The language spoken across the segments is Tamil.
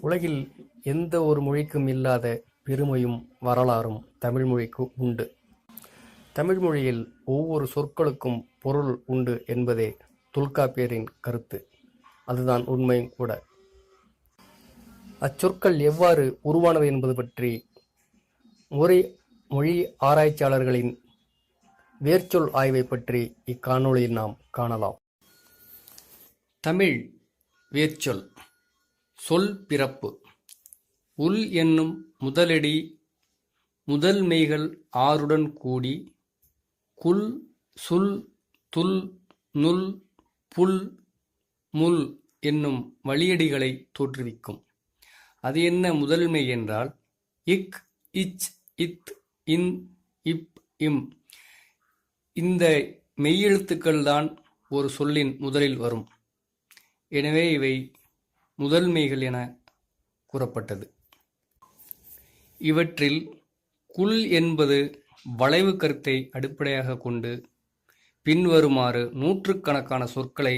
உலகில் எந்த ஒரு மொழிக்கும் இல்லாத பெருமையும் வரலாறும் தமிழ் மொழிக்கு உண்டு. தமிழ் மொழியில் ஒவ்வொரு சொற்களுக்கும் பொருள் உண்டு என்பதே தொல்காப்பியரின் கருத்து. அதுதான் உண்மையும் கூட. அச்சொற்கள் எவ்வாறு உருவானவை என்பது பற்றி முறை மொழி ஆராய்ச்சியாளர்களின் வேர்ச்சொல் ஆய்வை பற்றி இக்காணொளியில் நாம் காணலாம். தமிழ் வேர்ச்சொல். சொல் பிறப்பு. உள் என்னும் முதலடி முதல் மெய்கள் ஆறுடன் கூடி குல் சுல் துல் நுல் புல் முல் என்னும் வழியடிகளை தோற்றுவிக்கும். அது என்ன முதல்மை என்றால் இக் இச் இத் இன் இப் இம். இந்த மெய்யெழுத்துக்கள் தான் ஒரு சொல்லின் முதலில் வரும். எனவே இவை முதல்மைகள் என கூறப்பட்டது. இவற்றில் குல் என்பது வளைவு கருத்தை அடிப்படையாக கொண்டு பின்வருமாறு நூற்றுக்கணக்கான சொற்களை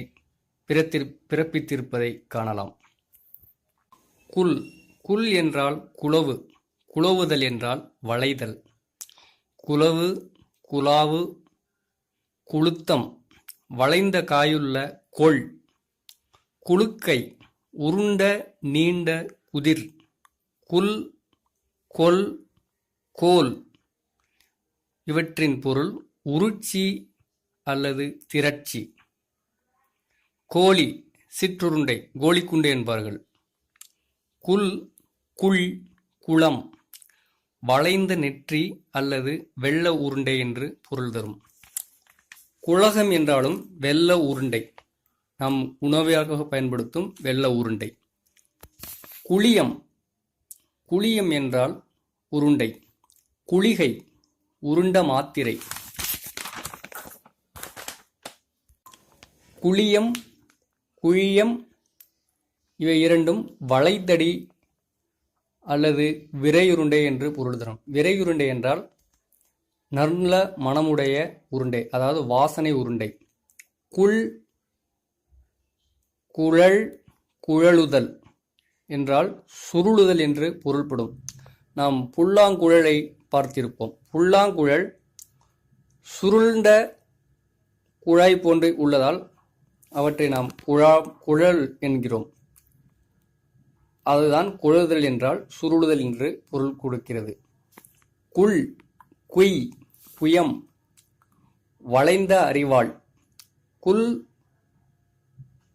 பிறத்திற் பிறப்பித்திருப்பதை காணலாம். குல் குல் என்றால் குளவு குளவுதல் என்றால் வளைதல். குளவு குலாவு குளுத்தம் வளைந்த காயுள்ள கொள். குழுக்கை உருண்ட நீண்ட குதிர் குல் கொல் கோல் இவற்றின் பொருள் உருட்சி அல்லது திரட்சி. கோழி சிற்றுருண்டை கோழிக்குண்டை என்பார்கள். குல் குள் குளம் வளைந்த நெற்றி அல்லது வெள்ள உருண்டை என்று பொருள் தரும். குலகம் என்றாலும் வெள்ள உருண்டை. நாம் உணவாக பயன்படுத்தும் வெள்ள உருண்டை. குளியம். குளியம் என்றால் உருண்டை. குளிகை. உருண்ட மாத்திரை. குளியம் குழியம் இவை இரண்டும் வளைத்தடி அல்லது விரையுருண்டை என்று பொருள் தரும் விரையுருண்டை என்றால் நல்ல மனமுடைய உருண்டை அதாவது வாசனை உருண்டை. குள் குழல் குழலுதல் என்றால் சுருளுதல் என்று பொருள்படும். நாம் புல்லாங்குழலை பார்த்திருப்போம். புல்லாங்குழல் சுருண்ட குழாய் போன்று உள்ளதால் அவற்றை நாம் குழா குழல் என்கிறோம். அதுதான் குழலுதல் என்றால் சுருளுதல் என்று பொருள் கொடுக்கிறது. குள் குய் குயம் வளைந்த அறிவாள். குல்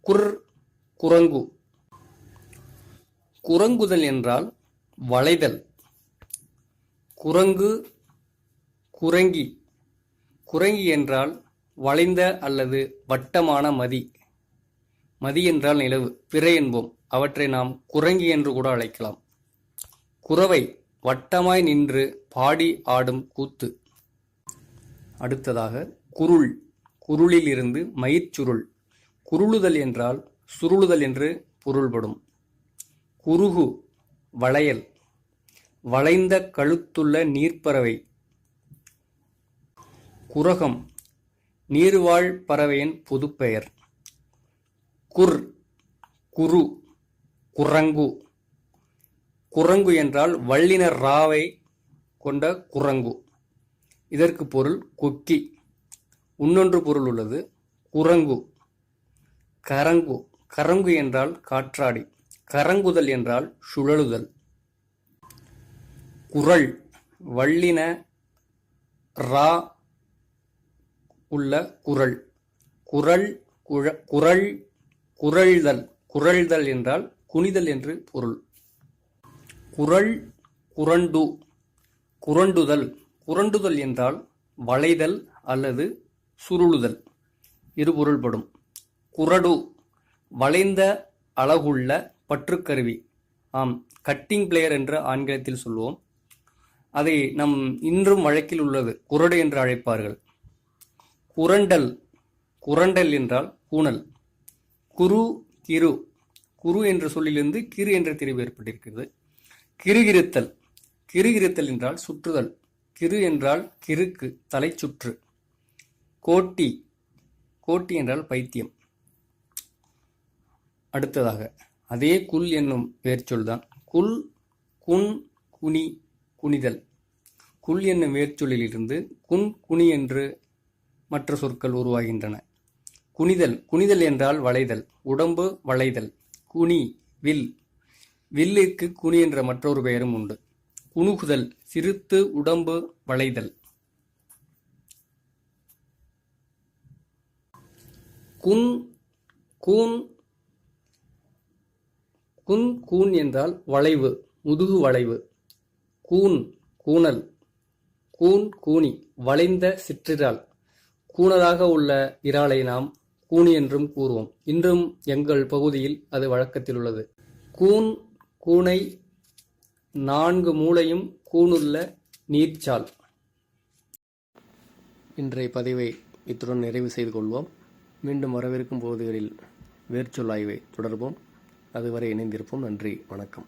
குர் குரங்கு. குரங்குதல் என்றால் வளைதல். குரங்கு குரங்கி. குரங்கி என்றால் வளைந்த அல்லது வட்டமான மதி. மதி என்றால் நிலவு பிறை என்போம். அவற்றை நாம் குரங்கி என்று கூட அழைக்கலாம். குறவை வட்டமாய் நின்று பாடி ஆடும் கூத்து. அடுத்ததாக குருள். குருளில் இருந்து மயிர்ச்சுருள் குருளுதல் என்றால் சுருளுதல் என்று பொருள்படும். குருகு வளையல் வளைந்த கழுத்துள்ள நீர்ப்பறவை. குரகம் நீர்வாழ் பறவையின் பொதுப்பெயர். குர் குரு குரங்கு. குரங்கு என்றால் வள்ளினர் ராவை கொண்ட குரங்கு. இதற்கு பொருள் கொக்கி. இன்னொன்று பொருள் உள்ளது குரங்கு. கரங்கு. கரங்கு என்றால் காற்றாடி கரங்குதல் என்றால் சுழலுதல். குரல் வள்ளின ரா உள்ள குரல் குரல் குழ குரல் குரல்தல் குரல்தல் என்றால் குனிதல் என்று பொருள். குரல் குரண்டு குரண்டுதல். குரண்டுதல் என்றால் வளைதல் அல்லது சுருளுதல். இரு பொருள்படும். குரடு வளைந்த அழகுள்ள பற்றுக்கருவி. ஆம் கட்டிங் பிளேயர் என்று ஆங்கிலத்தில் சொல்லுவோம் அதை நம் இன்றும் வழக்கில் உள்ளது. குரடு என்று அழைப்பார்கள். குரண்டல் குரண்டல் என்றால் கூணல் குரு கிரு. குரு என்ற சொல்லிலிருந்து கிரு என்ற தெரிவு ஏற்பட்டிருக்கிறது. கிருகிருத்தல். கிருகிருத்தல் என்றால் சுற்றுதல். கிரு என்றால் கிறுக்கு தலைச்சுற்று. கோட்டி. கோட்டி என்றால் பைத்தியம். அடுத்ததாக. அதே குல் என்னும் வேர்ச்சொல்தான். குல் குன் குனி குனிதல். குல் என்னும் வேர்ச்சொல்லிலிருந்து குன் குனி என்று மற்ற சொற்கள் உருவாகின்றன. குனிதல் குனிதல் என்றால் வளைதல் உடம்பு வளைதல். குனி வில். வில்லிற்கு குனி என்ற மற்றொரு பெயரும் உண்டு. குணுகுதல் சிறுத்து உடம்பு வளைதல். குன் கூன் குன் கூன் என்றால் வளைவு முதுகு வளைவு. கூன் கூணல் கூன் கூனி வளைந்த சிற்றிரால். கூணலாக உள்ள இறாலை நாம் கூனி என்றும் கூறுவோம். இன்றும் எங்கள் பகுதியில் அது வழக்கத்தில் உள்ளது. கூன் கூனை நான்கு மூலையும் கூனுள்ள நீர்ச்சால். இன்றைய பதிவை இத்துடன் நிறைவு செய்து கொள்வோம். மீண்டும் வரவிருக்கும் பகுதிகளில் வேர்ச்சொல் ஆய்வை தொடர்வோம். அதுவரை இணைந்திருப்போம். நன்றி. வணக்கம்.